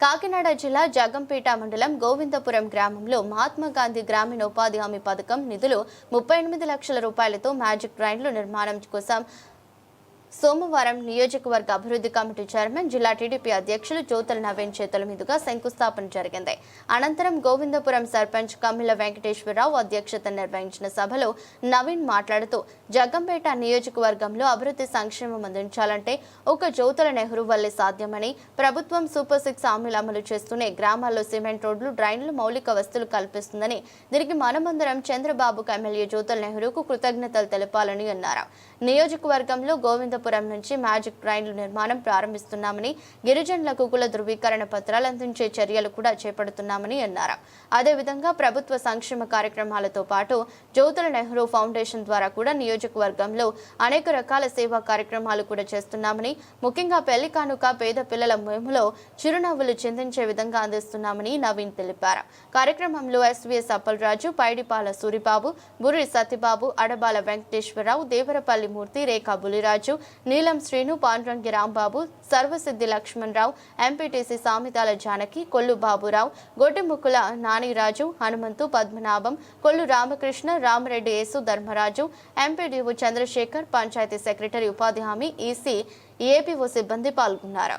కాకినాడ జిల్లా జగంపేట మండలం గోవిందపురం గ్రామంలో మహాత్మా గాంధీ గ్రామీణ ఉపాధి హామీ పథకం నిధులు ముప్పై ఎనిమిది లక్షల రూపాయలతో మ్యాజిక్ ట్రైన్లు నిర్మాణం కోసం సోమవారం నియోజకవర్గ అభివృద్ధి కమిటీ చైర్మన్ జిల్లా టీడీపీ అధ్యక్షులు జ్యోతుల నవీన్ చేతుల మీదుగా శంకుస్థాపన జరిగింది. అనంతరం గోవిందపురం సర్పంచ్ కమ్మిల వెంకటేశ్వరరావు అధ్యక్షత నిర్వహించిన సభలో నవీన్ మాట్లాడుతూ జగ్గంపేట నియోజకవర్గంలో అభివృద్ధి సంక్షేమం అందించాలంటే ఒక జ్యోతుల నెహ్రూ వల్లే సాధ్యమని ప్రభుత్వం సూపర్ సిక్స్ హామీలు అమలు చేస్తూనే గ్రామాల్లో సిమెంట్ రోడ్లు డ్రైన్లు మౌలిక వస్తువులు కల్పిస్తుందని దీనికి మనమందరం చంద్రబాబుకు ఎమ్మెల్యే జ్యోతుల నెహ్రూకు కృతజ్ఞతలు తెలపాలని అన్నారు. నియోజకవర్గంలో గోవింద గోవిందపురం నుంచి మ్యాజిక్ ట్రైన్లు నిర్మాణం ప్రారంభిస్తున్నామని గిరిజనులకు కుల ధృవీకరణ పత్రాలు అందించే చర్యలు కూడా చేపడుతున్నామని అన్నారు. అదేవిధంగా ప్రభుత్వ సంక్షేమ కార్యక్రమాలతో పాటు జ్యోతుల నెహ్రూ ఫౌండేషన్ ద్వారా కూడా నియోజకవర్గంలో అనేక రకాల సేవా కార్యక్రమాలు కూడా చేస్తున్నామని ముఖ్యంగా పెళ్ళి కానుక పేద పిల్లల మేములో చిరునవ్వులు చిందించే విధంగా అందిస్తున్నామని నవీన్ తెలిపారు. కార్యక్రమంలో SVS Appalaraju Paidipala Suribabu Burri Satyababu Adabala Venkateswararao Devarapalli Murthy Rekha Buliraju Neelam Srinu Pandrangi Rambabu Sarvasiddhi Lakshmanarao MPTC Samitala Janaki Kollu Baburao Goddimukkula Naniraju Hanumanthu Padmanabham Kollu Ramakrishna Ramareddy Yesu Dharmaraju MPDO Chandrasekhar panchayat secretary ఉపాధి హామీ EC APO సిబ్బంది పాల్గొన్నారు.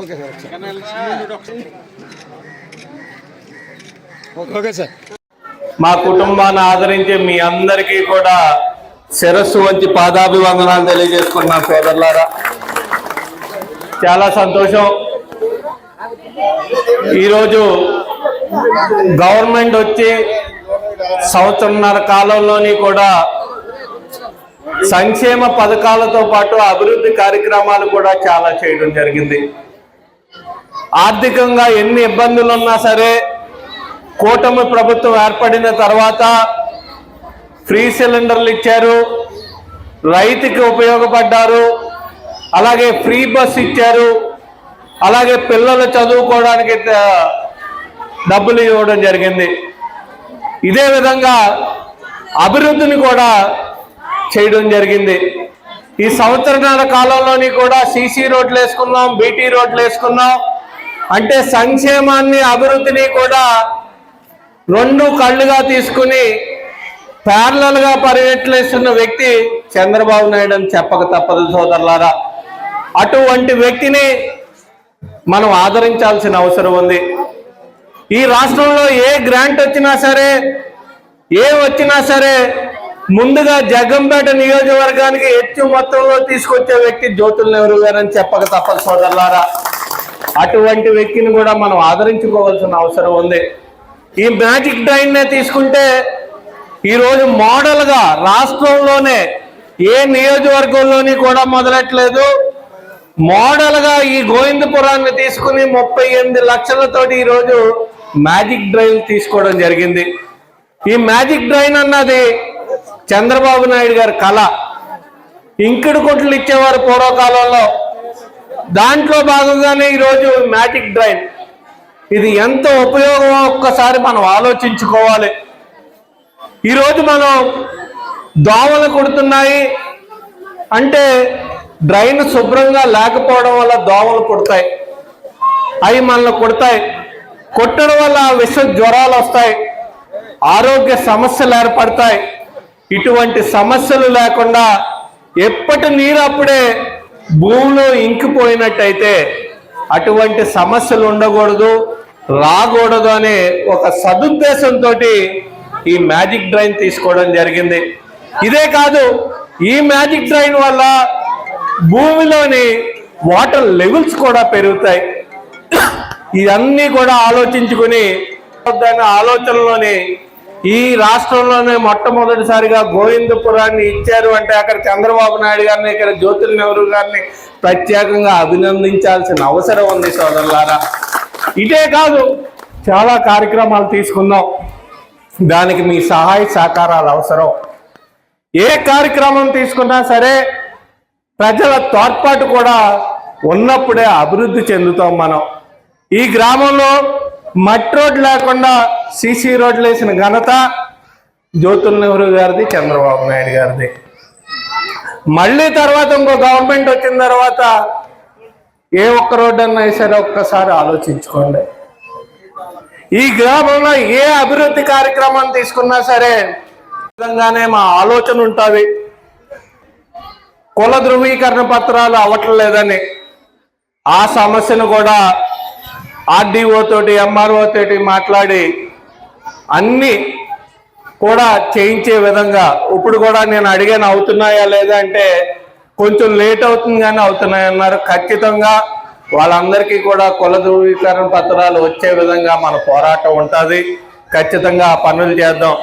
Okay sir. Okay sir మా కుటుంబాన్ని ఆదరించే మీ అందరికీ కూడా శిరస్సు వంచి పాదాభివందనాలు తెలియజేసుకున్నా సోదరులారా. చాలా సంతోషం. ఈరోజు గవర్నమెంట్ వచ్చి సంవత్సరంన్నర కాలంలోని కూడా సంక్షేమ పథకాలతో పాటు అభివృద్ధి కార్యక్రమాలు కూడా చాలా చేయడం జరిగింది. ఆర్థికంగా ఎన్ని ఇబ్బందులు ఉన్నా సరే కూటమి ప్రభుత్వం ఏర్పడిన తర్వాత ఫ్రీ సిలిండర్లు ఇచ్చారు రైతుకి ఉపయోగపడ్డారు అలాగే ఫ్రీ బస్ ఇచ్చారు అలాగే పిల్లలు చదువుకోవడానికి డబ్బులు ఇవ్వడం జరిగింది. ఇదే విధంగా అభివృద్ధిని కూడా చేయడం జరిగింది. ఈ సంవత్సరాల కాలంలోని కూడా సీసీ రోడ్లు వేసుకున్నాం బీటీ రోడ్లు వేసుకున్నాం. అంటే సంక్షేమాన్ని అభివృద్ధిని కూడా రెండు కళ్ళుగా తీసుకుని ప్యారలల్గా పర్యటిస్తున్న వ్యక్తి చంద్రబాబు నాయుడు అని చెప్పక తప్పదు సోదరులారా. అటువంటి వ్యక్తిని మనం ఆదరించాల్సిన అవసరం ఉంది. ఈ రాష్ట్రంలో ఏ గ్రాంట్ వచ్చినా సరే ఏ వచ్చినా సరే ముందుగా జగంపేట నియోజకవర్గానికి హెచ్చు మొత్తంలో తీసుకొచ్చే వ్యక్తి జ్యోతుల నెహ్రూ గారని చెప్పక తప్పదు సోదరులారా. అటువంటి వ్యక్తిని కూడా మనం ఆదరించుకోవాల్సిన అవసరం ఉంది. ఈ మ్యాజిక్ డ్రైన్ నే తీసుకుంటే ఈరోజు మోడల్గా రాష్ట్రంలోనే ఏ నియోజకవర్గంలోని కూడా మొదలెట్లేదు మోడల్గా ఈ గోవిందపురాన్ని తీసుకుని ముప్పై ఎనిమిది లక్షలతోటి ఈరోజు మ్యాజిక్ డ్రైవ్ తీసుకోవడం జరిగింది. ఈ మ్యాజిక్ డ్రైన్ అన్నది చంద్రబాబు నాయుడు గారి కళ. ఇంకిడి కొట్లు ఇచ్చేవారు పూర్వకాలంలో. దాంట్లో భాగంగానే ఈరోజు మ్యాజిక్ డ్రైన్ ఇది ఎంత ఉపయోగమో ఒక్కసారి మనం ఆలోచించుకోవాలి. ఈరోజు మనం దోమలు కుడుతున్నాయి. అంటే డ్రైన్ శుభ్రంగా లేకపోవడం వల్ల దోమలు కొడతాయి అవి మనల్ని కొడతాయి. కొట్టడం వల్ల విష జ్వరాలు వస్తాయి ఆరోగ్య సమస్యలు ఏర్పడతాయి. ఇటువంటి సమస్యలు లేకుండా ఎప్పటి నీరు అప్పుడే భూమిలో ఇంకిపోయినట్టయితే అటువంటి సమస్యలు ఉండకూడదు రాకూడదు అనే ఒక సదుద్దేశంతో ఈ మ్యాజిక్ డ్రైన్ తీసుకోవడం జరిగింది. ఇదే కాదు ఈ మ్యాజిక్ డ్రైన్ వల్ల భూమిలోని వాటర్ లెవెల్స్ కూడా పెరుగుతాయి. ఇవన్నీ కూడా ఆలోచించుకుని దాని ఆలోచనలోని ఈ రాష్ట్రంలోనే మొట్టమొదటిసారిగా గోవిందపురాన్ని ఇచ్చారు అంటే అక్కడ చంద్రబాబు నాయుడు గారిని ఇక్కడ జ్యోతుల నెహ్రూ గారిని ప్రత్యేకంగా అభినందించాల్సిన అవసరం ఉంది సోదరులారా. ఇదే కాదు చాలా కార్యక్రమాలు తీసుకుందాం దానికి మీ సహాయ సహకారాలు అవసరం. ఏ కార్యక్రమం తీసుకున్నా సరే ప్రజల తోడ్పాటు కూడా ఉన్నప్పుడే అభివృద్ధి చెందుతాం మనం. ఈ గ్రామంలో మట్టి రోడ్ లేకుండా సీసీ రోడ్లు వేసిన ఘనత జ్యోతుల నెహ్రూ గారిది చంద్రబాబు నాయుడు గారిది. మళ్ళీ తర్వాత ఇంకో గవర్నమెంట్ వచ్చిన తర్వాత ఏ ఒక్క రోడ్డు అన్నా సరే ఒక్కసారి ఆలోచించుకోండి. ఈ గ్రామంలో ఏ అభివృద్ధి కార్యక్రమం తీసుకున్నా సరే విధంగానే మా ఆలోచన ఉంటుంది. కుల ధృవీకరణ పత్రాలు అవ్వట్లేదని ఆ సమస్యను కూడా ఆర్డీఓ తోటి ఎంఆర్ఓ తోటి మాట్లాడి అన్ని కూడా చేయించే విధంగా ఇప్పుడు కూడా నేను అడిగాను అవుతున్నాయా లేదా అంటే కొంచెం లేట్ అవుతుంది కానీ అవుతున్నాయి అన్నారు ఖచ్చితంగా వాళ్ళందరికీ కూడా కుల ధృవీకరణ పత్రాలు వచ్చే విధంగా మన పోరాటం ఉంటుంది. ఖచ్చితంగా ఆ పనులు చేద్దాం.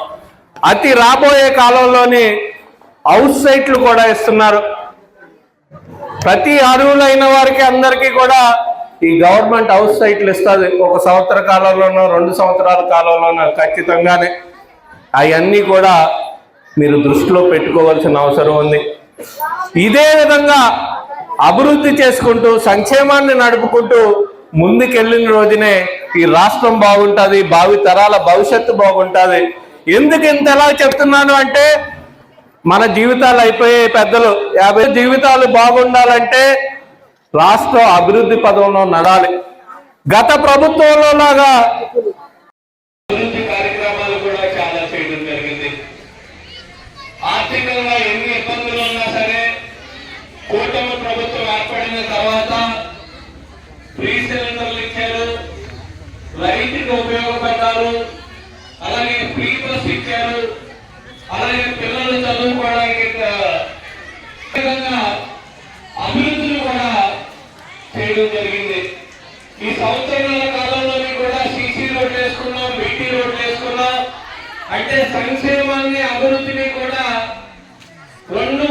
అతి రాబోయే కాలంలోని అవుట్ సైట్లు కూడా ఇస్తున్నారు. ప్రతి అర్హులైన వారికి అందరికీ కూడా ఈ గవర్నమెంట్ హౌస్ సైట్లు ఇస్తుంది. ఒక సంవత్సర కాలంలోనో రెండు సంవత్సరాల కాలంలోనో ఖచ్చితంగానే అవన్నీ కూడా మీరు దృష్టిలో పెట్టుకోవాల్సిన అవసరం ఉంది. ఇదే విధంగా అభివృద్ధి చేసుకుంటూ సంక్షేమాన్ని నడుపుకుంటూ ముందుకెళ్ళిన రోజునే ఈ రాష్ట్రం బాగుంటుంది భావి తరాల భవిష్యత్తు బాగుంటుంది. ఎందుకు ఇంత ఎలా చెప్తున్నాను అంటే మన జీవితాలు అయిపోయే పెద్దలు యాభై జీవితాలు బాగుండాలంటే రాష్ట్ర అభివృద్ధి పదంలో నడాలి. గత ప్రభుత్వంలో లాగా అభివృద్ధి కార్యక్రమాలు కూడా చాలా చేయడం జరిగింది. ఆర్థికంగా ఎన్ని ఇబ్బందులు ఉన్నా సరే కూటమి ప్రభుత్వం ఏర్పడిన తర్వాత ఫ్రీ సిలిండర్లు ఇచ్చారు రైతుకి ఉపయోగపడ్డారు అలాగే ఫ్రీ బస్ ఇచ్చారు. చదువుకోవడానికి విధంగా అభివృద్ధిని కూడా చేయడం జరిగింది ఈ సంవత్సరాల కాలంలోని కూడా సీసీ రోడ్లు వేసుకున్నాం బీటీ రోడ్లు వేసుకున్నాం. అంటే సంక్షేమాన్ని అభివృద్ధిని కూడా రెండు